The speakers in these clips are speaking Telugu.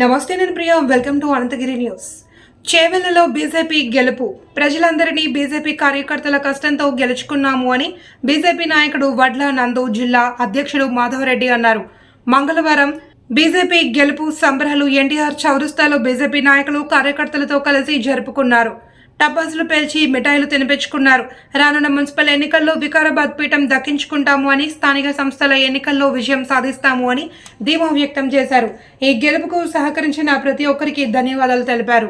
నమస్తే నేను Priya. Welcome to Anantagiri news. చేవెళ్ళలో BJP గెలుపు. ప్రజలందరినీ బీజేపీ కార్యకర్తల కష్టంతో గెలుచుకున్నాము అని బీజేపీ నాయకుడు వడ్ల నందు జిల్లా అధ్యక్షుడు మాధవరెడ్డి అన్నారు. మంగళవారం బీజేపీ గెలుపు సంబరాలు ఎన్టీఆర్ చౌరస్తాలో బీజేపీ నాయకులు కార్యకర్తలతో కలిసి జరుపుకున్నారు. టపాసులు పేల్చి మిఠాయిలు తినిపించుకున్నారు రానున్న మున్సిపల్ ఎన్నికల్లో వికారాబాద్ పీఠం దక్కించుకుంటాము అని స్థానిక సంస్థల ఎన్నికల్లో విజయం సాధిస్తాము అని ధీమా వ్యక్తం చేశారు ఈ గెలుపుకు సహకరించిన ప్రతి ఒక్కరికి ధన్యవాదాలు తెలిపారు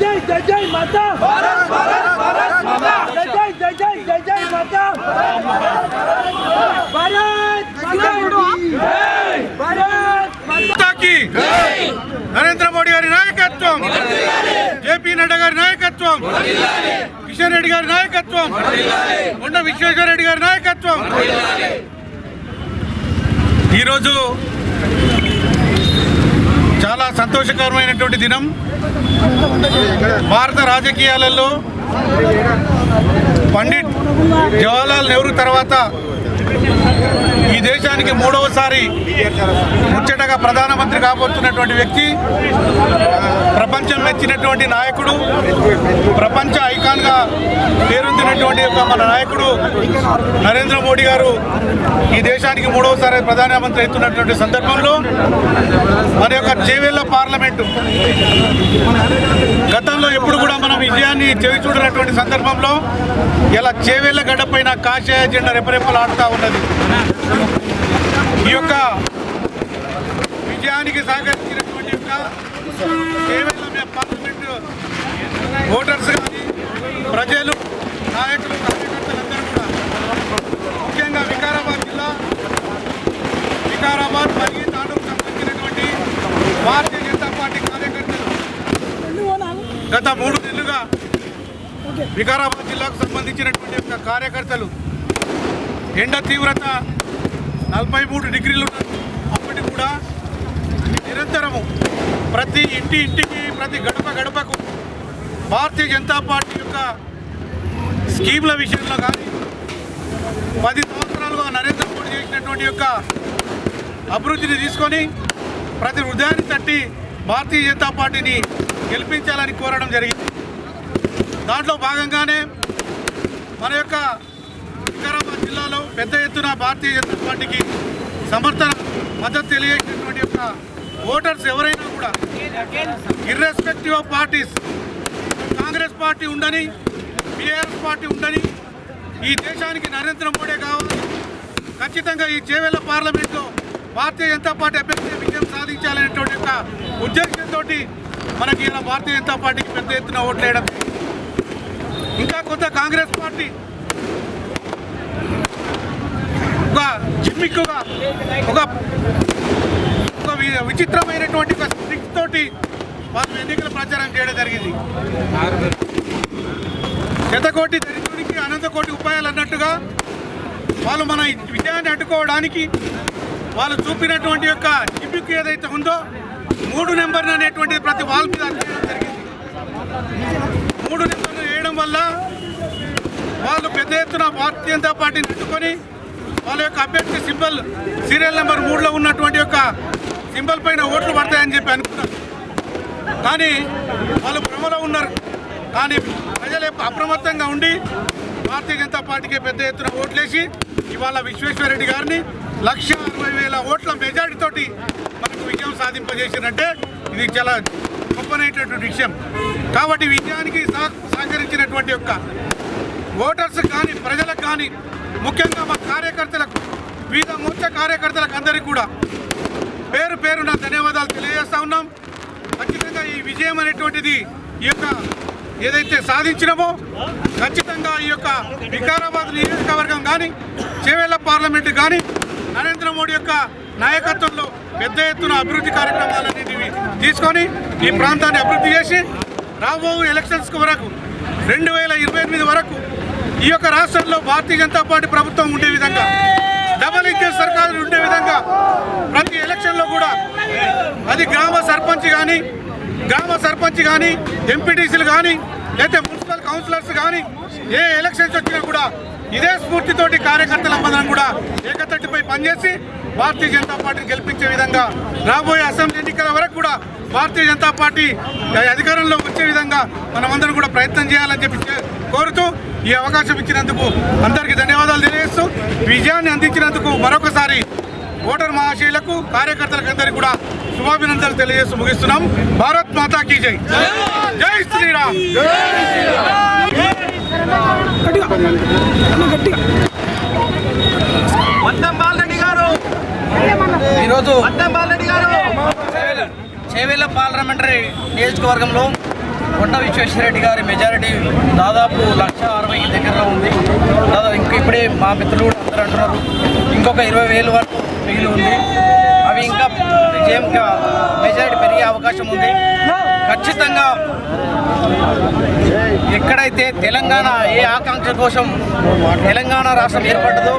Jai Jai Jai mata! Mata JP గారి నాయకత్వం. కిషన్ రెడ్డి గారి నాయకత్వం. కొండ విశ్వేశ్వర రెడ్డి గారి నాయకత్వం. ఈరోజు చాలా సంతోషకరమైనటువంటి దినం. భారత రాజకీయాలలో పండిట్ జవహర్లాల్ నెహ్రూ తర్వాత దేశానికి మూడవసారి ముచ్చటగా ప్రధానమంత్రి కాబోతున్నటువంటి వ్యక్తి ప్రపంచం మెచ్చినటువంటి నాయకుడు ప్రపంచ ఐకాన్గా పేరొందినటువంటి ఒక మన నాయకుడు నరేంద్ర మోడీ గారు ఈ దేశానికి మూడవసారి ప్రధానమంత్రి అవుతున్నటువంటి సందర్భంలో మన యొక్క చేవేళ్ళ పార్లమెంటు గతంలో ఎప్పుడు కూడా మనం విజయాన్ని చెవి చూడనటువంటి సందర్భంలో ఇలా చేవేళ్ళ గడ్డపైన కాషాయ జెండా రెపరెపలాడుతూ ఉన్నది. ఈ యొక్క విజయానికి సహకరించినటువంటి యొక్క కేవలం పార్లమెంట్ ఓటర్స్ కానీ ప్రజలు నాయకులు కార్యకర్తలందరూ కూడా ముఖ్యంగా వికారాబాద్ జిల్లా వికారాబాద్ మరియు తాలూకు సంబంధించినటువంటి భారతీయ జనతా పార్టీ కార్యకర్తలు గత మూడు నెలలుగా వికారాబాద్ జిల్లాకు సంబంధించినటువంటి యొక్క కార్యకర్తలు ఎండ తీవ్రత నలభై మూడు డిగ్రీలు అప్పటికి కూడా నిరంతరము ప్రతి ఇంటి ఇంటికి ప్రతి గడప గడపకు భారతీయ జనతా పార్టీ యొక్క స్కీమ్ల విషయంలో కానీ పది సంవత్సరాలుగా నరేంద్ర మోడీ చేసినటువంటి యొక్క అభివృద్ధిని తీసుకొని ప్రతి హృదయాన్ని తట్టి భారతీయ జనతా పార్టీని గెలిపించాలని కోరడం జరిగింది. దాంట్లో భాగంగానే మన యొక్క వికారాబాద్ జిల్లాలో పెద్ద ఎత్తున భారతీయ జనతా పార్టీకి సమర్థన మద్దతు తెలియజేసినటువంటి యొక్క ఓటర్స్ ఎవరైనా కూడా irrespective of parties Congress party ఉండని బీఆర్ఎస్ పార్టీ ఉండని ఈ దేశానికి నరేంద్ర మోడీ కావాలి. ఖచ్చితంగా ఈ చేవేళ్ళ పార్లమెంట్లో భారతీయ జనతా పార్టీ అభ్యర్థి విజయం సాధించాలనేటువంటి యొక్క ఉద్దేశంతో మనకి ఇలా భారతీయ జనతా పార్టీకి పెద్ద ఎత్తున ఓట్లు వేయడం. ఇంకా కొంత కాంగ్రెస్ పార్టీ ఒక జిమ్మిక్కుగా ఒక ఒక విచిత్రమైనటువంటి ఒక స్ట్రిక్ తోటి వాళ్ళు ఎన్నికల ప్రచారం చేయడం జరిగింది. శతకోటి దరిద్రుడికి అనంత కోటి ఉపాయాలు అన్నట్టుగా వాళ్ళు మన విజయాన్ని అడ్డుకోవడానికి వాళ్ళు చూపినటువంటి యొక్క జిమ్మిక్ ఏదైతే ఉందో మూడు నెంబర్ అనేటువంటిది ప్రతి వాల్ మీద జరిగింది. మూడు నెంబర్లు వేయడం వల్ల వాళ్ళు పెద్ద ఎత్తున భారతీయ జనతా పార్టీని పెట్టుకొని వాళ్ళ యొక్క అభ్యర్థి సింబల్ సీరియల్ నెంబర్ మూడులో ఉన్నటువంటి యొక్క సింబల్ పైన ఓట్లు పడతాయని చెప్పి అనుకున్నారు. కానీ వాళ్ళు భ్రమలో ఉన్నారు. కానీ ప్రజలు అప్రమత్తంగా ఉండి భారతీయ జనతా పార్టీకి పెద్ద ఎత్తున ఓట్లేసి ఇవాళ విశ్వేశ్వరరెడ్డి గారిని లక్ష అరవై వేల ఓట్ల మెజారిటీతోటి మనకు విజయం సాధింపజేసినట్టే ఇది చాలా గొప్పనైనటువంటి విషయం. కాబట్టి విజయానికి సహ- సహకరించినటువంటి యొక్క ఓటర్స్ కానీ ప్రజలకు కానీ ముఖ్యంగా మా కార్యకర్తలకు వివిధ మోర్చా కార్యకర్తలకు అందరికీ కూడా పేరు పేరున ధన్యవాదాలు తెలియజేస్తా ఉన్నాం. ఖచ్చితంగా ఈ విజయం అనేటువంటిది ఈ యొక్క ఏదైతే సాధించినామో ఖచ్చితంగా ఈ యొక్క వికారాబాద్ నియోజకవర్గం కానీ చేవేళ్ళ పార్లమెంటు కానీ నరేంద్ర మోడీ యొక్క నాయకత్వంలో పెద్ద ఎత్తున అభివృద్ధి కార్యక్రమాలన్నింటివి తీసుకొని ఈ ప్రాంతాన్ని అభివృద్ధి చేసి రాబో ఎలక్షన్స్ వరకు రెండు వేల ఇరవై ఎనిమిది వరకు ఈ యొక్క రాష్ట్రంలో భారతీయ జనతా పార్టీ ప్రభుత్వం ఉండే విధంగా డబల్ ఇంజిన్ సర్కారు ఉండే విధంగా ప్రతి ఎలక్షన్లో కూడా అది గ్రామ సర్పంచ్ కానీ గ్రామ సర్పంచ్ కానీ ఎంపీటీసీలు కానీ లేదా మున్సిపల్ కౌన్సిలర్స్ కానీ ఏ ఎలక్షన్స్ వచ్చినా కూడా ఇదే స్ఫూర్తితోటి కార్యకర్తలందరం కూడా ఏకతట్టిపై పనిచేసి భారతీయ జనతా పార్టీని గెలిపించే విధంగా రాబోయే అసెంబ్లీ ఎన్నికల వరకు కూడా భారతీయ జనతా పార్టీ అధికారంలో వచ్చే విధంగా మనమందరం కూడా ప్రయత్నం చేయాలని చెప్పి కోరుతూ ఈ అవకాశం ఇచ్చినందుకు అందరికీ ధన్యవాదాలు తెలియజేస్తూ విజయాన్ని అందించినందుకు మరొకసారి ఓటర్ మహాశయులకు కార్యకర్తలకు అందరికీ కూడా శుభాభినందనలు తెలియజేస్తూ ముగిస్తున్నాం. భారత్ మాతా కీ జై. జై శ్రీరామ్. మొత్తం బాలరెడ్డి గారు. ఈరోజు మొత్తం బాలరెడ్డి గారు. చేవేళ్ళ పార్లమెంటరీ నియోజకవర్గంలో కొండ విశ్వేశ్వరరెడ్డి గారి మెజారిటీ దాదాపు లక్ష అరవై దగ్గరలో ఉంది. దాదాపు ఇంక ఇప్పుడే మా మిత్రులు కూడా అందరూ అంటున్నారు. ఇంకొక ఇరవై వేలు వరకు మిగిలి ఉంది. అవి ఇంకా విజయం మెజారిటీ పెరిగే అవకాశం ఉంది. ఖచ్చితంగా ఎక్కడైతే తెలంగాణ ఏ ఆకాంక్ష కోసం తెలంగాణ రాష్ట్రం ఏర్పడ్డదో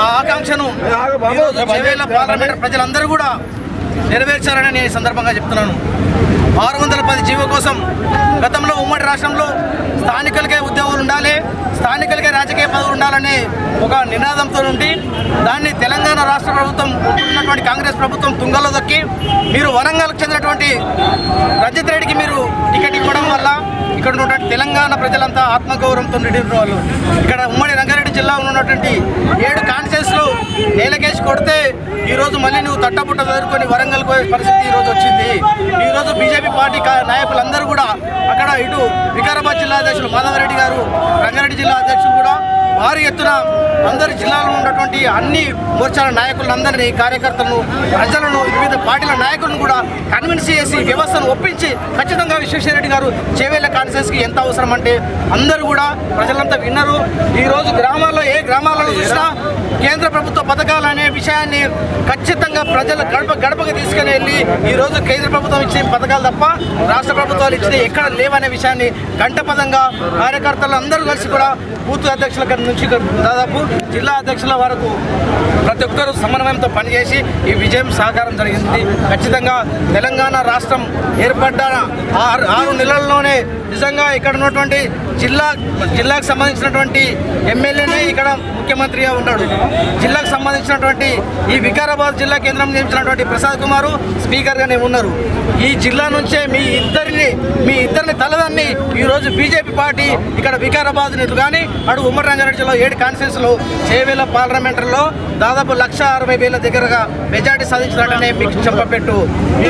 ఆ ఆకాంక్షను ఈరోజు పార్లమెంట్ ప్రజలందరూ కూడా నెరవేర్చారని నేను ఈ సందర్భంగా చెప్తున్నాను. ఆరు వందల పది జీవో కోసం గతంలో ఉమ్మడి రాష్ట్రంలో స్థానికులకే ఉద్యోగులు ఉండాలి స్థానికులకే రాజకీయ పదవులు ఉండాలనే ఒక నినాదంతో ఉండి దాన్ని తెలంగాణ రాష్ట్ర ప్రభుత్వం ఉన్నటువంటి కాంగ్రెస్ ప్రభుత్వం తుంగలో దొక్కి మీరు వరంగల్కి చెందినటువంటి రజిత్ రెడ్డికి మీరు టికెట్ ఇవ్వడం వల్ల ఇక్కడ ఉన్నటువంటి తెలంగాణ ప్రజలంతా ఆత్మగౌరవంతో నిండిన వాళ్ళు ఇక్కడ ఉమ్మడి రంగారెడ్డి జిల్లాలో ఉన్నటువంటి ఏడు కాన్స్టిట్యూన్స్లో నేలకేసి కొడితే ఈరోజు మళ్ళీ నువ్వు తట్టబుట్ట ఎదుర్కొని వరంగల్ పోయే పరిస్థితి ఈరోజు వచ్చింది. ఈరోజు బీజేపీ పార్టీ నాయకులందరూ కూడా అక్కడ ఇటు వికారాబాద్ జిల్లా అధ్యక్షులు మాధవరెడ్డి గారు రంగారెడ్డి జిల్లా అధ్యక్షులు కూడా భారీ ఎత్తున అందరి జిల్లాలో ఉన్నటువంటి అన్ని మోర్చాల నాయకులందరినీ కార్యకర్తలను ప్రజలను వివిధ పార్టీల నాయకులను కూడా కన్విన్స్ చేసి వ్యవస్థను ఒప్పించి ఖచ్చితంగా విశ్వేశ్వరరెడ్డి గారు చేవేళ్ళ కాన్ఫరెన్స్కి ఎంత అవసరం అంటే అందరూ కూడా ప్రజలంతా విన్నారు. ఈరోజు గ్రామాల్లో ఏ గ్రామాలలో చూసినా కేంద్ర ప్రభుత్వ పథకాలు అనే విషయాన్ని ఖచ్చితంగా ప్రజల గడప గడపకి తీసుకుని వెళ్ళి ఈరోజు కేంద్ర ప్రభుత్వం ఇచ్చిన పథకాలు తప్ప రాష్ట్ర ప్రభుత్వాలు ఇచ్చిన ఎక్కడ లేవనే విషయాన్ని గంటపదంగా కార్యకర్తలు అందరూ కలిసి కూడా బూత్ అధ్యక్షుల నుంచి దాదాపు జిల్లా అధ్యక్షుల వరకు ప్రతి ఒక్కరూ సమన్వయంతో పనిచేసి ఈ విజయం సహకారం జరిగింది. ఖచ్చితంగా తెలంగాణ రాష్ట్రం ఏర్పడ్డ ఆరు ఆరు నెలల్లోనే నిజంగా ఇక్కడ ఉన్నటువంటి జిల్లా జిల్లాకు సంబంధించినటువంటి ఎమ్మెల్యేనే ఇక్కడ ముఖ్యమంత్రిగా ఉన్నాడు. జిల్లాకు సంబంధించినటువంటి ఈ వికారాబాద్ జిల్లా కేంద్రం నియమించినటువంటి ప్రసాద్ కుమారు స్పీకర్గానే ఉన్నారు. ఈ జిల్లా నుంచే మీ ఇద్దరిని మీ ఇద్దరిని తలదాన్ని ఈరోజు బీజేపీ పార్టీ ఇక్కడ వికారాబాద్ నిధులు కానీ అటు ఉమ్మడి రంగారెడ్డి జిల్లా ఏడు కాన్స్టిట్యూన్స్లో చేవేల పార్లమెంటరీలో దాదాపు లక్ష అరవై వేల దగ్గరగా మెజార్టీ సాధించినట్టనే మీకు చెప్పపెట్టు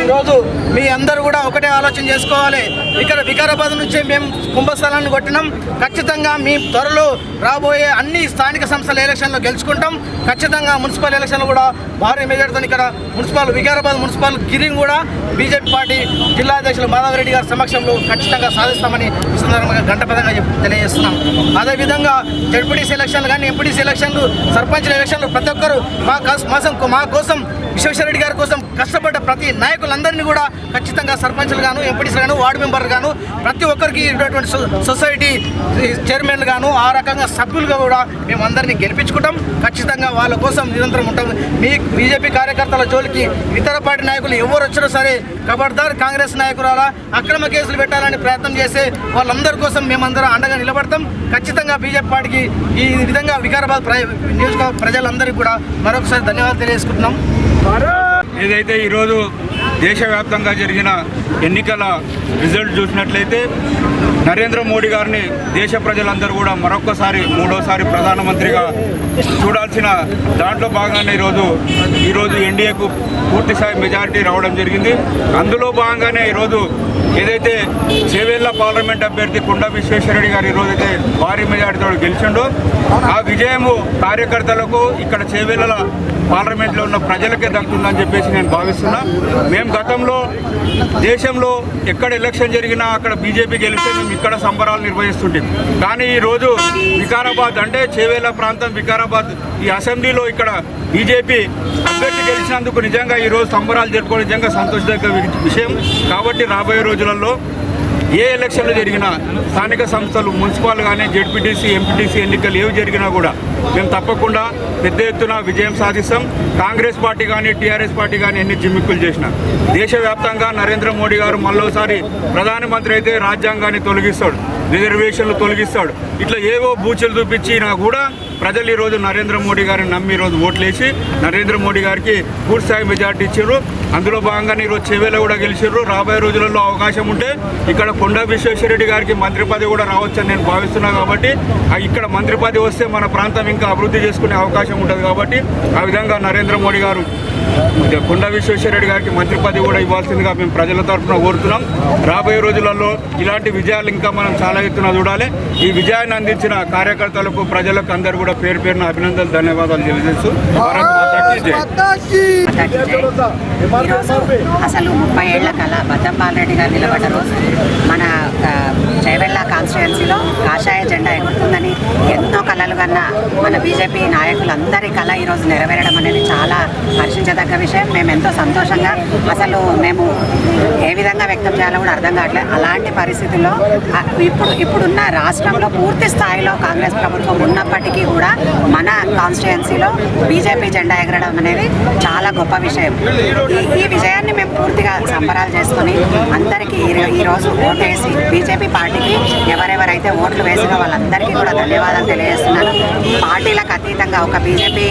ఈరోజు మీ అందరూ కూడా ఒకటే ఆలోచన చేసుకోవాలి. ఇక్కడ వికారాబాద్ నుంచి మేము కుంభస్థలాన్ని కొట్టినాం. ఖచ్చితంగా మీ త్వరలో రాబోయే అన్ని స్థానిక సంస్థల ఎలక్షన్లో గెలుచుకుంటాం. ఖచ్చితంగా మున్సిపల్ ఎలక్షన్లు కూడా భారీ మెజార్టీతో ఇక్కడ మున్సిపల్ వికారాబాద్ మున్సిపల్ గిరింగ్ కూడా బీజేపీ పార్టీ జిల్లా అధ్యక్షులు మాధవరెడ్డి గారి సమక్షంలో ఖచ్చితంగా సాధిస్తామని సందర్భంగా గంటపదంగా తెలియజేస్తున్నాం. అదేవిధంగా జడ్పీటీసీ ఎలక్షన్లు కానీ ఎంపీటీసీ ఎలక్షన్లు సర్పంచ్ల ఎలక్షన్లు ప్రతి ఒక్కరు మా మాసం మా కోసం విశ్వేశ్వరరెడ్డి గారి కోసం కష్టపడ్డ ప్రతి నాయకులందరినీ కూడా ఖచ్చితంగా సర్పంచ్లు గాను ఎంపీటీసీలు గాను వార్డు మెంబర్లు గాను ప్రతి ఒక్క ఒక్కరికి ఉన్నటువంటి సొసైటీ చైర్మన్ గాను ఆ రకంగా సభ్యులుగా కూడా మేము అందరినీ గెలిపించుకుంటాం. ఖచ్చితంగా వాళ్ళ కోసం నిరంతరం ఉంటాం. మీ బీజేపీ కార్యకర్తల జోలికి ఇతర పార్టీ నాయకులు ఎవరు వచ్చినా సరే ఖబర్దార్ కాంగ్రెస్ నాయకురాలా అక్రమ కేసులు పెట్టాలని ప్రయత్నం చేసే వాళ్ళందరి కోసం మేమందరం అండగా నిలబడతాం. ఖచ్చితంగా బీజేపీ పార్టీకి ఈ విధంగా వికారాబాద్ నియోజకవర్గ ప్రజలందరికీ కూడా మరొకసారి ధన్యవాదాలు తెలియజేసుకుంటున్నాం. ఏదైతే ఈరోజు దేశవ్యాప్తంగా జరిగిన ఎన్నికల రిజల్ట్ చూసినట్లయితే నరేంద్ర మోడీ గారిని దేశ ప్రజలందరూ కూడా మరొక్కసారి మూడోసారి ప్రధానమంత్రిగా చూడాల్సిన దాంట్లో భాగంగానే ఈరోజు ఈరోజు ఎన్డీఏకు పూర్తి స్థాయి మెజారిటీ రావడం జరిగింది. అందులో భాగంగానే ఈరోజు ఏదైతే చేవేళ్ళ పార్లమెంట్ అభ్యర్థి కొండ విశ్వేశ్వరరెడ్డి గారు ఈరోజు అయితే భారీ మెజారిటీతో గెలిచిండో ఆ విజయము కార్యకర్తలకు ఇక్కడ చేవేళ్ళ పార్లమెంట్లో ఉన్న ప్రజలకే దక్కుతుందని చెప్పేసి నేను భావిస్తున్నా. మేము గతంలో దేశంలో ఎక్కడ ఎలక్షన్ జరిగినా అక్కడ బీజేపీ గెలిస్తే మేము ఇక్కడ సంబరాలు నిర్వహిస్తుంటాం. కానీ ఈరోజు వికారాబాద్ అంటే చేవేల ప్రాంతం వికారాబాద్ ఈ అసెంబ్లీలో ఇక్కడ బీజేపీ అభ్యర్థి గెలిచినందుకు నిజంగా ఈరోజు సంబరాలు జరుపుకోవడం నిజంగా సంతోషదాయక విషయం. కాబట్టి రాబోయే రోజులలో ఏ ఎలక్షన్లు జరిగినా స్థానిక సంస్థలు మున్సిపాల్ కానీ జెడ్పీటీసీ ఎంపీటీసీ ఎన్నికలు ఏవి జరిగినా కూడా మేము తప్పకుండా పెద్ద ఎత్తున విజయం సాధిస్తాం. కాంగ్రెస్ పార్టీ కానీ టీఆర్ఎస్ పార్టీ కానీ ఎన్ని జిమ్మిక్కులు చేసినా. దేశవ్యాప్తంగా నరేంద్ర మోడీ గారు మళ్ళోసారి ప్రధానమంత్రి అయితే రాజ్యాంగాన్ని తొలగిస్తాడు. రిజర్వేషన్లు తొలగిస్తాడు. ఇట్లా ఏవో బూచలు చూపించినా కూడా ప్రజలు ఈరోజు నరేంద్ర మోడీ గారిని నమ్మి ఈరోజు ఓట్లేసి నరేంద్ర మోడీ గారికి పూర్తిస్థాయి మెజార్టీ ఇచ్చారు అందులో భాగంగానే ఈరోజు చెవేల కూడా గెలిచారు రాబోయే రోజులలో అవకాశం ఉంటే ఇక్కడ కొండా విశ్వేశ్వరరెడ్డి గారికి మంత్రి పదవి కూడా రావచ్చని నేను భావిస్తున్నా కాబట్టి ఇక్కడ మంత్రి పదవి వస్తే మన ప్రాంతం ఇంకా అభివృద్ధి చేసుకునే అవకాశం ఉంటుంది కాబట్టి ఆ విధంగా నరేంద్ర మోడీ గారు కొండా విశ్వేశ్వరరెడ్డి గారికి మంత్రి పదవి కూడా ఇవ్వాల్సిందిగా మేము ప్రజల తరఫున కోరుతున్నాం. రాబోయే రోజులలో ఇలాంటి విజయాలు ఇంకా మనం చాలా ఎత్తున చూడాలి. ఈ విజయాన్ని అందించిన కార్యకర్తలకు ప్రజలకు అందరూ కూడా పేరు పేరున అభినందనలు ధన్యవాదాలు తెలియజేస్తూ అసలు ముప్పై ఏళ్ళ కళ బద్దం రెడ్డి గారు నిలబడ్డ రోజు మన చైవెళ్ళ చేవెళ్ళ కాన్స్టిట్యున్సీలో కాషాయ జెండా ఎగురుతుందని ఎన్నో కన్నా మన బీజేపీ నాయకులందరి కళ ఈరోజు నెరవేరడం అనేది చాలా హర్షించదగ్గ విషయం. మేము ఎంతో సంతోషంగా అసలు మేము ఏ విధంగా వ్యక్తం చేయాలో కూడా అర్థం కావట్లేదు. అలాంటి పరిస్థితుల్లో ఇప్పుడు ఇప్పుడున్న రాష్ట్రంలో పూర్తి స్థాయిలో కాంగ్రెస్ ప్రభుత్వం ఉన్నప్పటికీ కూడా మన కాన్స్టిట్యుయెన్సీలో బీజేపీ జెండా ఎగరడం అనేది చాలా గొప్ప విషయం. ఈ విజయాన్ని మేము సంబరాలు చేసుకొని అందరికీ ఈ- ఓటు వేసి బీజేపీ పార్టీకి ఎవరెవరైతే ఓట్లు వేసినా వాళ్ళందరికీ కూడా ధన్యవాదాలు తెలియజేస్తున్నాను. పార్టీలకు అతీతంగా ఒక బీజేపీ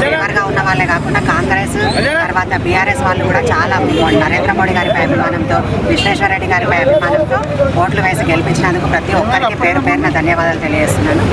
ఫేవర్గా ఉన్న వాళ్ళే కాకుండా కాంగ్రెస్ తర్వాత బీఆర్ఎస్ వాళ్ళు కూడా చాలా నరేంద్ర మోడీ గారిపై అభిమానంతో విశ్వేశ్వరరెడ్డి గారిపై అభిమానంతో ఓట్లు వేసి గెలిపించినందుకు ప్రతి ఒక్కరికి పేరు పేరున ధన్యవాదాలు తెలియజేస్తున్నాను.